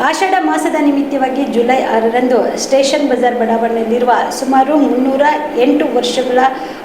ಆಷಾಢ ಮಾಸದ ನಿಮಿತ್ತವಾಗಿ ಜುಲೈ ಆರರಂದು ಸ್ಟೇಷನ್ ಬಜಾರ್ ಬಡಾವಣೆಯಲ್ಲಿರುವ ಸುಮಾರು ಮುನ್ನೂರ ಎಂಟು ವರ್ಷಗಳ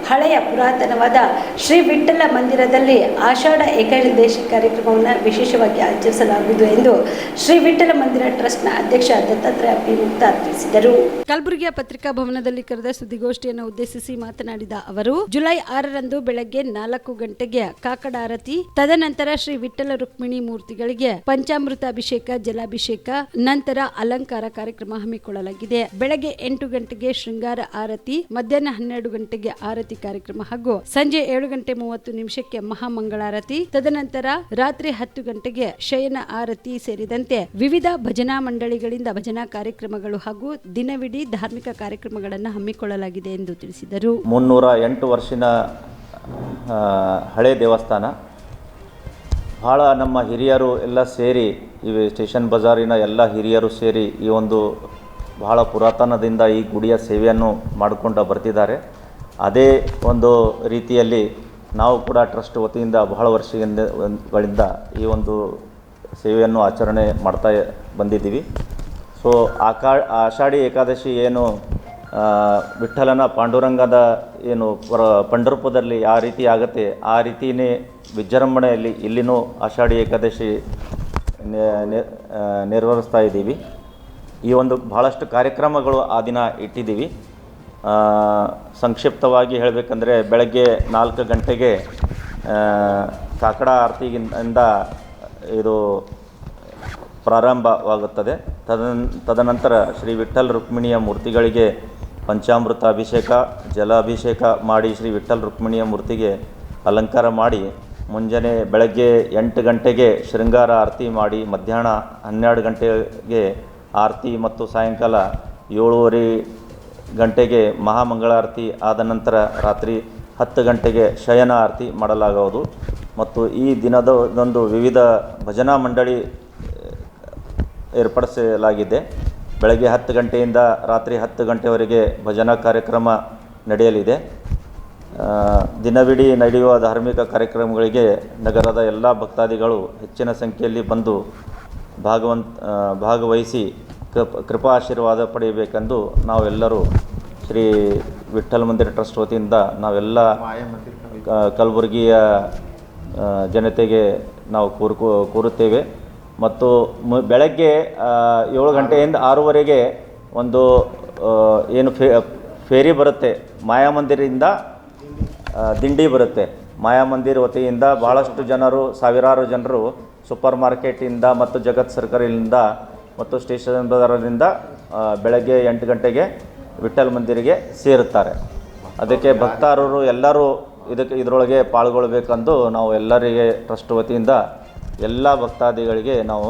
ಹಳೆಯ ಪುರಾತನವಾದ ಶ್ರೀ ವಿಠ್ಠಲ ಮಂದಿರದಲ್ಲಿ ಆಷಾಢ ಏಕಾದಶಿ ಕಾರ್ಯಕ್ರಮವನ್ನು ವಿಶೇಷವಾಗಿ ಆಚರಿಸಲಾಗುವುದು ಎಂದು ಶ್ರೀ ವಿಠ್ಠಲ ಮಂದಿರ ಟ್ರಸ್ಟ್ನ ಅಧ್ಯಕ್ಷ ದತ್ತಾತ್ರೇಯ ಪಿ. ತಿಳಿಸಿದರು. ಕಲಬುರಗಿಯ ಪತ್ರಿಕಾ ಭವನದಲ್ಲಿ ಕರೆದ ಸುದ್ದಿಗೋಷ್ಠಿಯನ್ನು ಉದ್ದೇಶಿಸಿ ಮಾತನಾಡಿದ ಅವರು, ಜುಲೈ ಆರರಂದು ಬೆಳಗ್ಗೆ ನಾಲ್ಕು ಗಂಟೆಗೆ ಕಾಕಡ ಆರತಿ, ತದನಂತರ ಶ್ರೀ ವಿಠ್ಠಲ ರುಕ್ಮಿಣಿ ಮೂರ್ತಿಗಳಿಗೆ ಪಂಚಾಮೃತ ಅಭಿಷೇಕ, ಜಲಾಭಿಷೇಕ, ನಂತರ ಅಲಂಕಾರ ಕಾರ್ಯಕ್ರಮ ಹಮ್ಮಿಕೊಳ್ಳಲಾಗಿದೆ. ಬೆಳಗ್ಗೆ ಎಂಟು ಗಂಟೆಗೆ ಶೃಂಗಾರ ಆರತಿ, ಮಧ್ಯಾಹ್ನ ಹನ್ನೆರಡು ಗಂಟೆಗೆ ಆರತಿ ಕಾರ್ಯಕ್ರಮ ಹಾಗೂ ಸಂಜೆ ಏಳು ಗಂಟೆ ಮೂವತ್ತು ನಿಮಿಷಕ್ಕೆ ಮಹಾಮಂಗಳಾರತಿ, ತದನಂತರ ರಾತ್ರಿ ಹತ್ತು ಗಂಟೆಗೆ ಶಯನ ಆರತಿ ಸೇರಿದಂತೆ ವಿವಿಧ ಭಜನಾ ಮಂಡಳಿಗಳಿಂದ ಭಜನಾ ಕಾರ್ಯಕ್ರಮಗಳು ಹಾಗೂ ದಿನವಿಡೀ ಧಾರ್ಮಿಕ ಕಾರ್ಯಕ್ರಮಗಳನ್ನು ಹಮ್ಮಿಕೊಳ್ಳಲಾಗಿದೆ ಎಂದು ತಿಳಿಸಿದರು. ಮುನ್ನೂರ ಎಂಟು ವರ್ಷದ ಹಳೆ ದೇವಸ್ಥಾನ. ಭಾಳ ನಮ್ಮ ಹಿರಿಯರು ಎಲ್ಲ ಸೇರಿ ಇವೆ ಸ್ಟೇಷನ್ ಬಜಾರಿನ ಎಲ್ಲ ಹಿರಿಯರು ಸೇರಿ ಈ ಒಂದು ಬಹಳ ಪುರಾತನದಿಂದ ಈ ಗುಡಿಯ ಸೇವೆಯನ್ನು ಮಾಡಿಕೊಂಡು ಬರ್ತಿದ್ದಾರೆ. ಅದೇ ಒಂದು ರೀತಿಯಲ್ಲಿ ನಾವು ಕೂಡ ಟ್ರಸ್ಟ್ ವತಿಯಿಂದ ಬಹಳ ವರ್ಷಗಳಿಂದ ಗಳಿಂದ ಈ ಒಂದು ಸೇವೆಯನ್ನು ಆಚರಣೆ ಮಾಡ್ತಾ ಬಂದಿದ್ದೀವಿ. ಸೊ ಆಕಾ ಆಷಾಢಿ ಏಕಾದಶಿ ಏನು ವಿಠಲನ ಪಾಂಡುರಂಗದ ಏನು ಪರ ಪಂಡರಪುರದಲ್ಲಿ ಯಾವ ರೀತಿ ಆಗುತ್ತೆ ಆ ರೀತಿಯೇ ವಿಜೃಂಭಣೆಯಲ್ಲಿ ಇಲ್ಲಿನೂ ಆಷಾಢಿ ಏಕಾದಶಿ ನೆ- ನೆ- ಆ, ನೆರವೇರಿಸ್ತಾ ಇದ್ದೀವಿ. ಈ ಒಂದು ಭಾಳಷ್ಟು ಕಾರ್ಯಕ್ರಮಗಳು ಆ ದಿನ ಇಟ್ಟಿದ್ದೀವಿ. ಸಂಕ್ಷಿಪ್ತವಾಗಿ ಹೇಳಬೇಕಂದ್ರೆ ಬೆಳಗ್ಗೆ ನಾಲ್ಕು ಗಂಟೆಗೆ ಕಾಕಡ ಆರತಿಗಿಂದ ಇದು ಪ್ರಾರಂಭವಾಗುತ್ತದೆ. ತದನ್, ತದನಂತರ ಶ್ರೀ ವಿಠ್ಠಲ್ ರುಕ್ಮಿಣಿಯ ಮೂರ್ತಿಗಳಿಗೆ ಪಂಚಾಮೃತ ಅಭಿಷೇಕ ಜಲಾಭಿಷೇಕ ಮಾಡಿ ಶ್ರೀ ವಿಠ್ಠಲ್ ರುಕ್ಮಿಣಿಯ ಮೂರ್ತಿಗೆ ಅಲಂಕಾರ ಮಾಡಿ, ಮುಂಜಾನೆ ಬೆಳಗ್ಗೆ ಎಂಟು ಗಂಟೆಗೆ ಶೃಂಗಾರ ಆರತಿ ಮಾಡಿ, ಮಧ್ಯಾಹ್ನ ಹನ್ನೆರಡು ಗಂಟೆಗೆ ಆರತಿ ಮತ್ತು ಸಾಯಂಕಾಲ ಏಳುವರೆ ಗಂಟೆಗೆ ಮಹಾಮಂಗಳಾರತಿ ಆದ ನಂತರ ರಾತ್ರಿ ಹತ್ತು ಗಂಟೆಗೆ ಶಯನ ಆರತಿ ಮಾಡಲಾಗುವುದು. ಮತ್ತು ಈ ದಿನದೊಂದು ವಿವಿಧ ಭಜನಾ ಮಂಡಳಿ ಏರ್ಪಡಿಸಲಾಗಿದೆ. ಬೆಳಗ್ಗೆ ಹತ್ತು ಗಂಟೆಯಿಂದ ರಾತ್ರಿ ಹತ್ತು ಗಂಟೆವರೆಗೆ ಭಜನಾ ಕಾರ್ಯಕ್ರಮ ನಡೆಯಲಿದೆ. ದಿನವಿಡೀ ನಡೆಯುವ ಧಾರ್ಮಿಕ ಕಾರ್ಯಕ್ರಮಗಳಿಗೆ ನಗರದ ಎಲ್ಲ ಭಕ್ತಾದಿಗಳು ಹೆಚ್ಚಿನ ಸಂಖ್ಯೆಯಲ್ಲಿ ಬಂದು ಭಾಗವಂತ ಭಾಗವಹಿಸಿ ಕೃಪ ಕೃಪಾ ಆಶೀರ್ವಾದ ಪಡೆಯಬೇಕೆಂದು ನಾವೆಲ್ಲರೂ ಶ್ರೀ ವಿಠ್ಠಲ ಮಂದಿರ ಟ್ರಸ್ಟ್ ವತಿಯಿಂದ ನಾವೆಲ್ಲ ಕಲಬುರಗಿಯ ಜನತೆಗೆ ನಾವು ಕೋರ್ಕೋ, ಕೋರುತ್ತೇವೆ. ಮತ್ತು ಮು, ಬೆಳಗ್ಗೆ ಏಳು ಗಂಟೆಯಿಂದ ಆರೂವರೆಗೆ ಒಂದು ಏನು ಫೇ, ಫೇರಿ ಬರುತ್ತೆ. ಮಾಯಾ ಮಂದಿರದಿಂದ ದಿಂಡಿ ಬರುತ್ತೆ. ಮಾಯಾ ಮಂದಿರ ವತಿಯಿಂದ ಭಾಳಷ್ಟು ಜನರು, ಸಾವಿರಾರು ಜನರು ಸೂಪರ್ ಮಾರ್ಕೆಟಿಂದ ಮತ್ತು ಜಗತ್ ಸರ್ಕಲಿಂದ ಮತ್ತು ಸ್ಟೇಷನ್ ಬಜಾರದಿಂದ ಬೆಳಗ್ಗೆ ಎಂಟು ಗಂಟೆಗೆ ವಿಠ್ಠಲ್ ಮಂದಿರಿಗೆ ಸೇರುತ್ತಾರೆ. ಅದಕ್ಕೆ ಭಕ್ತಾರರು ಎಲ್ಲರೂ ಇದಕ್ಕೆ ಇದರೊಳಗೆ ಪಾಲ್ಗೊಳ್ಬೇಕೆಂದು ನಾವು ಎಲ್ಲರಿಗೆ ಟ್ರಸ್ಟ್ ವತಿಯಿಂದ ಎಲ್ಲ ಭಕ್ತಾದಿಗಳಿಗೆ ನಾವು